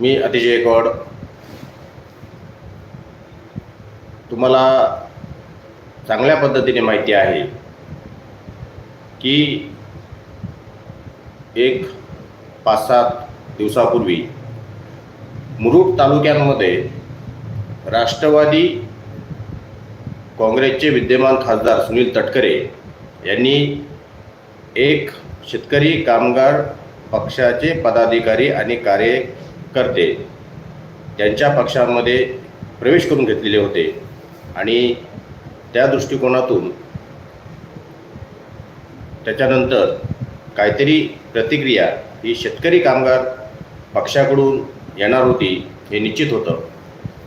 मी अतिशय गौड. तुम्हाला चांगल्या पद्धतीने माहिती आहे की एक पाच सात दिवसापूर्वी मुरुड तालुक्यांमध्ये राष्ट्रवादी काँग्रेसचे विद्यमान खासदार सुनील तटकरे यांनी एक शेतकरी कामगार पक्षाचे पदाधिकारी आणि कार्य करते. त्यांच्या पक्षामध्ये प्रवेश करून घेतलेले होते. आणि त्या दृष्टिकोनातून त्याच्यानंतर काहीतरी प्रतिक्रिया ही शेतकरी कामगार पक्षाकडून येणार होती हे निश्चित होतं.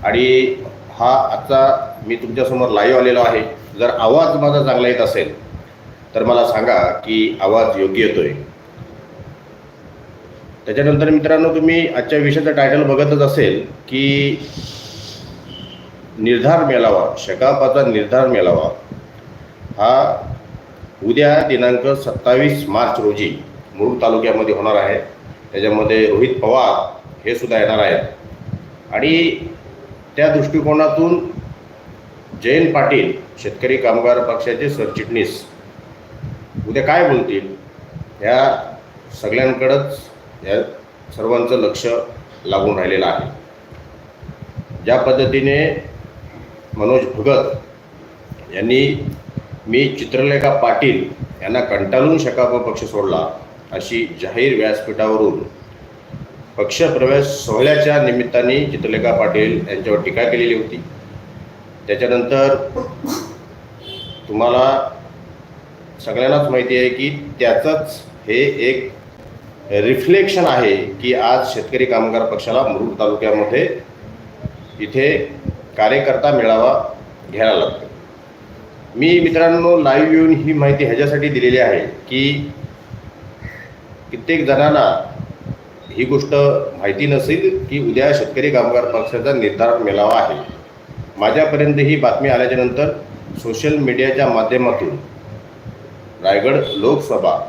आणि हा आत्ता मी तुमच्यासमोर लाईव्ह आलेलो आहे. जर आवाज माझा चांगला येत असेल तर मला सांगा की आवाज योग्य येतो आहे त्याच्यानंतर मित्रांनो तुम्ही आजच्या विषयाचं टायटल बघतच असेल की निर्धार मेळावा शकापाचा निर्धार मेळावा हा उद्या दिनांक सत्तावीस मार्च रोजी मुरुड तालुक्यामध्ये होणार आहे. त्याच्यामध्ये रोहित पवार हे सुद्धा येणार आहेत. आणि त्या दृष्टिकोनातून जयंत पाटील शेतकरी कामगार पक्षाचे सरचिटणीस उद्या काय बोलतील? ह्या सगळ्यांकडंच या सर्वांचं लक्ष लागून राहिलेलं आहे. ज्या पद्धतीने मनोज भगत यांनी मी चित्रलेखा पाटील यांना कंटाळून शकाप पक्ष सोडला अशी जाहीर व्यासपीठावरून पक्षप्रवेश सोहळ्याच्या निमित्ताने चित्रलेखा पाटील यांच्यावर टीका केलेली होती. त्याच्यानंतर तुम्हाला सगळ्यांनाच माहिती आहे की त्याचंच हे एक रिफ्लेक्शन आहे की आज शेतकरी कामगार पक्षाला मुरुड तालुक्यामध्ये इथे कार्यकर्ता मेळावा घ्यायला लागतो. मी मित्रांनो लाईव्ह येऊन ही माहिती ह्याच्यासाठी दिलेली आहे की कित्येक जणांना ही गोष्ट माहिती नसेल की उद्या शेतकरी कामगार पक्षाचा निर्धारण मेळावा आहे. माझ्यापर्यंत ही बातमी आल्याच्यानंतर सोशल मीडियाच्या माध्यमातून रायगड लोकसभा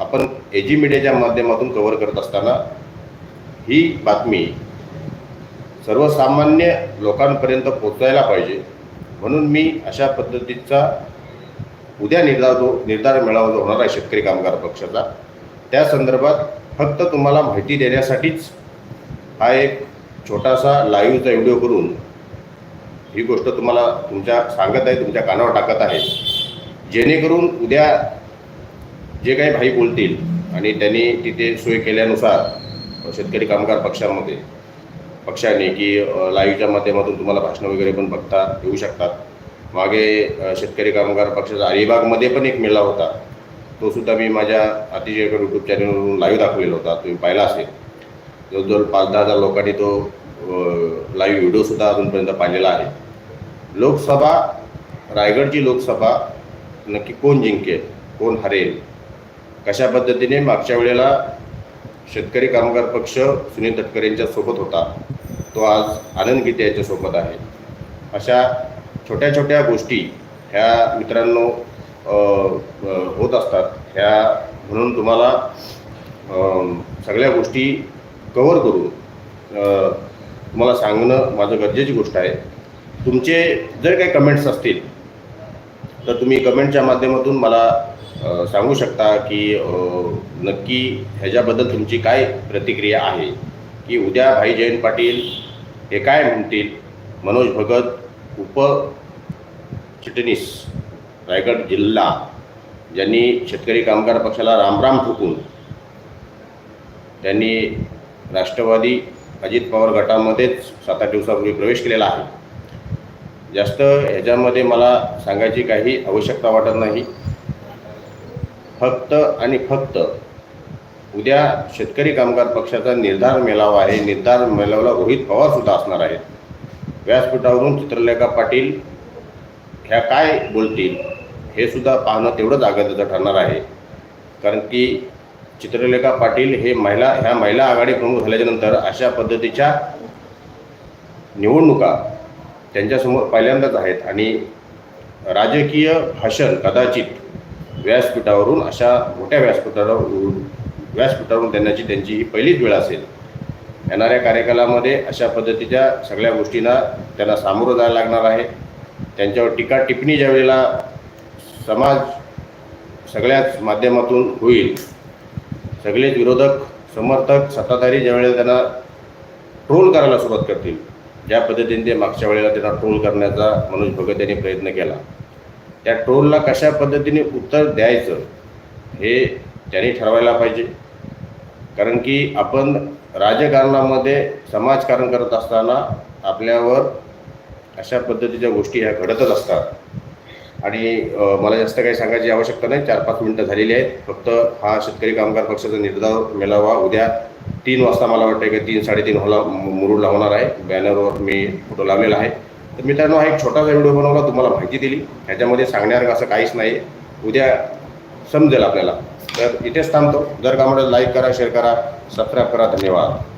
आपण एजी मीडियाच्या माध्यमातून कव्हर करत असताना ही बातमी सर्वसामान्य लोकांपर्यंत पोचायला पाहिजे. म्हणून मी अशा पद्धतीचा उद्या निर्धार जो निर्धार मेळावा जो होणार आहे शेतकरी कामगार पक्षाचा त्या संदर्भात फक्त तुम्हाला माहिती देण्यासाठीच हा एक छोटासा लाईव्हचा व्हिडिओ करून ही गोष्ट तुम्हाला तुमच्या सांगत आहे तुमच्या कानावर टाकत आहे. जेणेकरून उद्या जे काही भाई बोलतील आणि त्यांनी तिथे सोय केल्यानुसार शेतकरी कामगार पक्षामध्ये पक्षाने की लाईव्हच्या माध्यमातून तुम्हाला भाषणं वगैरे पण बघता येऊ शकतात. मागे शेतकरी कामगार पक्षाचा अलिबागमध्ये पण एक मेळा होता. तो सुद्धा मी माझ्या अतिशय यूट्यूब चॅनलवरून लाईव्ह दाखवलेला होता. तुम्ही पाहिला असेल. जवळजवळ पाच दहा हजार लोकांनी तो लाईव्ह व्हिडिओसुद्धा अजूनपर्यंत पाहिलेला आहे. लोकसभा रायगडची लोकसभा नक्की कोण जिंकेल? कोण हरेल? कशा पद्धतीने मागच्या वेळेला शेतकरी कामगार पक्ष सुनील तटकरेंच्या सोबत होता तो आज आनंद गीते यांच्यासोबत आहे. अशा छोट्या छोट्या गोष्टी ह्या मित्रांनो होत असतात. ह्या म्हणून तुम्हाला सगळ्या गोष्टी कवर करून तुम्हाला सांगणं माझं गरजेची गोष्ट आहे. तुमचे जर काही कमेंट्स असतील तर तुम्ही कमेंटच्या माध्यमातून मला सांगू शकता की नक्की ह्याच्याबद्दल तुमची काय प्रतिक्रिया आहे? की उद्या भाई जयंत पाटील हे काय म्हणतील? मनोज भगत उप चिटणीस रायगड जिल्हा ज्यांनी शेतकरी कामगार पक्षाला रामराम ठोकून त्यांनी राष्ट्रवादी अजित पवार गटामध्येच सात आठ दिवसापूर्वी प्रवेश केलेला आहे. जास्त ह्याच्यामध्ये मला सांगायची काही आवश्यकता वाटत नाही. फक्त आणि फक्त उद्या शेतकरी कामगार पक्षाचा निर्धार मेळावा आहे. निर्धार मेळाव्याला रोहित पवार सुद्धा असणार आहेत. व्यासपीठावरून चित्रलेखा पाटील ह्या काय बोलतील हे सुद्धा पाहणं तेवढंच आघाडीचं ठरणार आहे. कारण की चित्रलेखा पाटील हे महिला ह्या महिला आघाडी प्रमुख झाल्याच्यानंतर अशा पद्धतीच्या निवडणुका त्यांच्यासमोर पहिल्यांदाच आहेत. आणि राजकीय भाषण कदाचित व्यासपीठावरून अशा मोठ्या व्यासपीठावर व्यासपीठावरून देण्याची त्यांची ही पहिलीच वेळ असेल. येणाऱ्या कार्यकालामध्ये अशा पद्धतीच्या सगळ्या गोष्टींना त्यांना सामोरं जायला लागणार आहे. त्यांच्यावर टीका टिप्पणी ज्या वेळेला समाज सगळ्याच माध्यमातून होईल सगळेच विरोधक समर्थक सत्ताधारी ज्या वेळेला त्यांना ट्रोल करायला सुरुवात करतील ज्या पद्धतीने ते मागच्या वेळेला त्यांना ट्रोल करण्याचा मनोज भगत यांनी प्रयत्न केला. त्या ट्रोलला कशा पद्धतीने उत्तर द्यायचं हे त्यांनी ठरवायला पाहिजे. कारण की आपण राजकारणामध्ये समाजकारण करत असताना आपल्यावर अशा पद्धतीच्या गोष्टी ह्या घडतच असतात. आणि मला जास्त काही सांगायची आवश्यकता नाही. चार पाच मिनटं झालेली आहेत. फक्त हा शेतकरी कामगार पक्षाचा निर्धार मेळावा उद्या तीन वाजता मला वाटतं की तीन साडेतीन होला मुरुडला होणार आहे. बॅनरवर मी फोटो लावलेला आहे. तर मित्रांनो हा एक छोटासा व्हिडिओ बनवला तुम्हाला माहिती दिली. ह्याच्यामध्ये सांगण्यासारखं असं काहीच नाही उद्या समजेल आपल्याला. तर इथेच थांबतो. जर का म्हणजे लाईक करा शेअर करा सबस्क्राईब करा. धन्यवाद.